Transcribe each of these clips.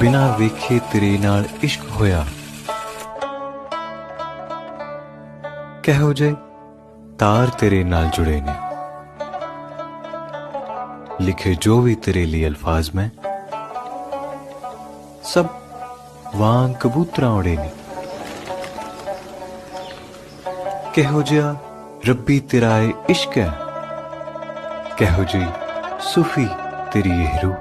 ਬਿਨਾ ਵੇਖੇ ਤੇਰੇ ਨਾਲ ਇਸ਼ਕ ਹੋਇਆ। ਕਹੋ ਜੇ ਤਾਰ ਤੇਰੇ ਨਾਲ ਜੁੜੇ ਨੇ। ਲਿਖੇ ਜੋ ਵੀ ਤੇਰੇ ਲਈ ਅਲਫਾਜ਼ ਮੈਂ, ਸਭ ਵਾਂਗ ਕਬੂਤਰਾਂ ਉੜੇ ਨੇ। ਕਹੋ ਜਿਹਾ ਰੱਬੀ ਤੇਰਾ ਏ ਇਸ਼ਕ ਹੈ, ਕਹੋ ਜੀ ਸੂਫੀ ਤੇਰੀ ਇਹ ਰੂਹ।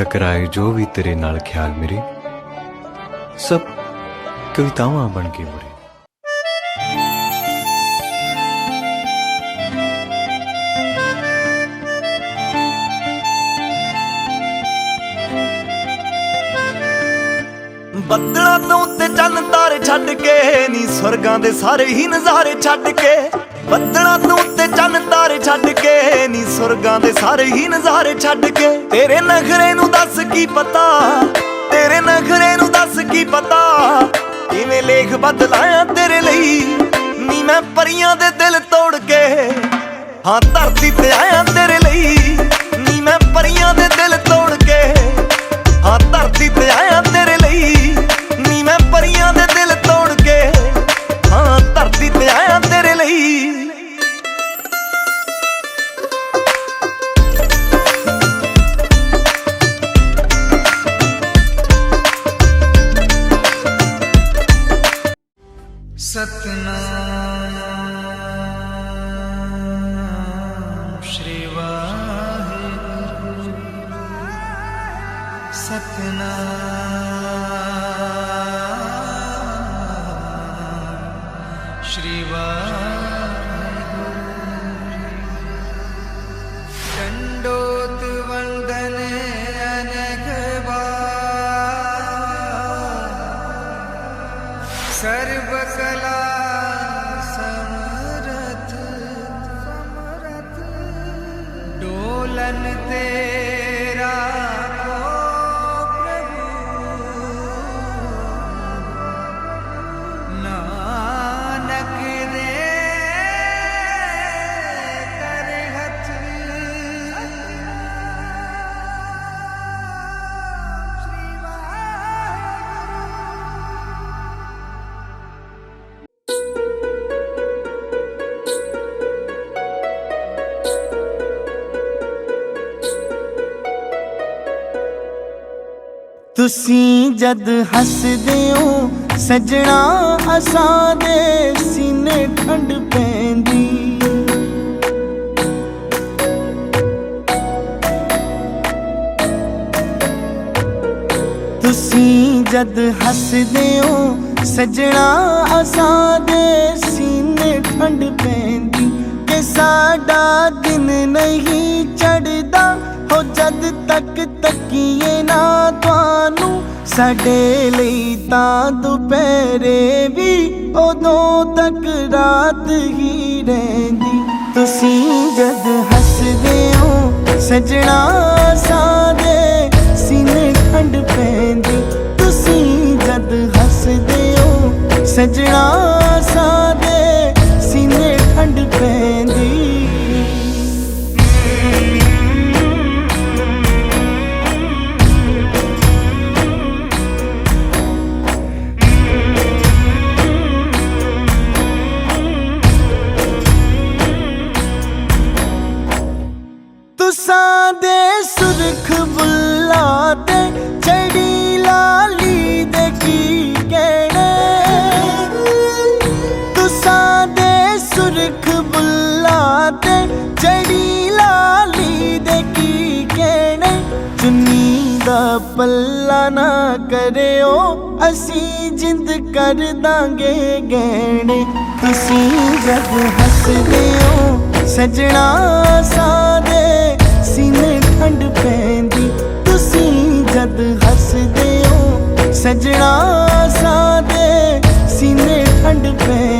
ਟਕਰਾਏ ਜੋ ਵੀ ਤੇਰੇ ਨਾਲ ਖਿਆਲ ਮੇਰੇ ਸਭ ਕਵਿਤਾਵਾਂ ਬਣ ਕੇ ਮੁੜੇ ਬੱਦਲਾਂ ਨੂੰ ਤੇ ਚੰਨ ਤਾਰੇ ਛੱਡ ਕੇ ਨੀ ਸਵਰਗਾਂ ਦੇ ਸਾਰੇ ਹੀ ਨਜ਼ਾਰੇ ਛੱਡ ਕੇ ਬੱਦਲਾਂ ਤੋਂ ਉੱਤੇ ਚੰਨ ਤਾਰੇ ਛੱਡ ਕੇ, ਨੀ ਸਵਰਗਾਂ ਦੇ ਸਾਰੇ ਹੀ ਨਜ਼ਾਰੇ ਛੱਡ ਕੇ। ਤੇਰੇ ਨਖਰੇ ਨੂੰ ਦੱਸ ਕੀ ਪਤਾ? ਤੇਰੇ ਨਖਰੇ ਨੂੰ ਦੱਸ ਕੀ ਪਤਾ? ਕਿਵੇਂ ਲੇਖ ਬਦਲਾਇਆ ਤੇਰੇ ਲਈ? ਨੀ ਮੈਂ ਪਰੀਆਂ ਦੇ ਦਿਲ ਤੋੜ ਕੇ, ਹਾਂ ਧਰਤੀ ਤੇ ਆਇਆ ਤੇਰੇ ਲਈ। ਨੀ ਮੈਂ ਪਰੀਆਂ ਦੇ ਦਿਲ ਤੋੜ ਕੇ, ਹਾਂ ਧਰਤੀ ਤੇ सतनाम श्री वाहिगुरु सतनाम श्री वाहिगुरु ਸਰਬ ਕਲਾ ਸਮਰਥ ਸਮਰਥ ਡੋਲਨ ਤੇਰਾ ਤੁਸੀਂ ਜਦ ਹੱਸਦੇ ਹੋ, ਸਜਣਾ ਅਸਾਂ ਦੇ ਸੀਨੇ ਠੰਡ ਪੈਂਦੀ। ਤੁਸੀਂ ਜਦ ਹੱਸਦੇ ਹੋ, ਸਜਣਾ ਅਸਾਂ ਦੇ ਸੀਨੇ ਠੰਡ ਪੈਂਦੀ। ਕਿ ਸਾਡਾ ਦਿਨ ਨਹੀਂ ਚੜਦਾ ਜਦ ਤੱਕ ਤੱਕੀਏ ਨਾ ਤੁਹਾਨੂੰ, ਸਾਡੇ ਲਈ ਤਾਂ ਦੁਪਹਿਰੇ ਵੀ ਉਦੋਂ ਤੱਕ ਰਾਤ ਹੀ ਰਹਿੰਦੀ। ਤੁਸੀਂ ਜਦ ਹੱਸਦੇ ਹੋ, ਸਜਣਾ ਸਾਡੇ ਤੁਸਾਂ ਦੇ ਸੁਰਖ ਬੁੱਲਾ ਤੇ ਚੜੀ ਲਾਲੀ ਦੇ ਕੀ ਕਹਿਣੇ? ਤੁਸਾਂ ਦੇ ਸੁਰਖ ਬੁੱਲਾ ਤੇ ਚੜੀ ਲਾਲੀ ਦੇ ਕੀ ਕਹਿਣੇ? ਚੁੰਨੀ ਦਾ ਪੱਲਾ ਨਾ ਕਰਿਓ, ਅਸੀਂ ਜਿੰਦ ਕਰ ਦਾਂਗੇ ਗਹਿਣੇ। ਤੁਸੀਂ ਜਦ ਹੱਸਦੇ ਹੋ, ਸਜਣਾ ਸਾਡੇ கண்டுப்பேன்.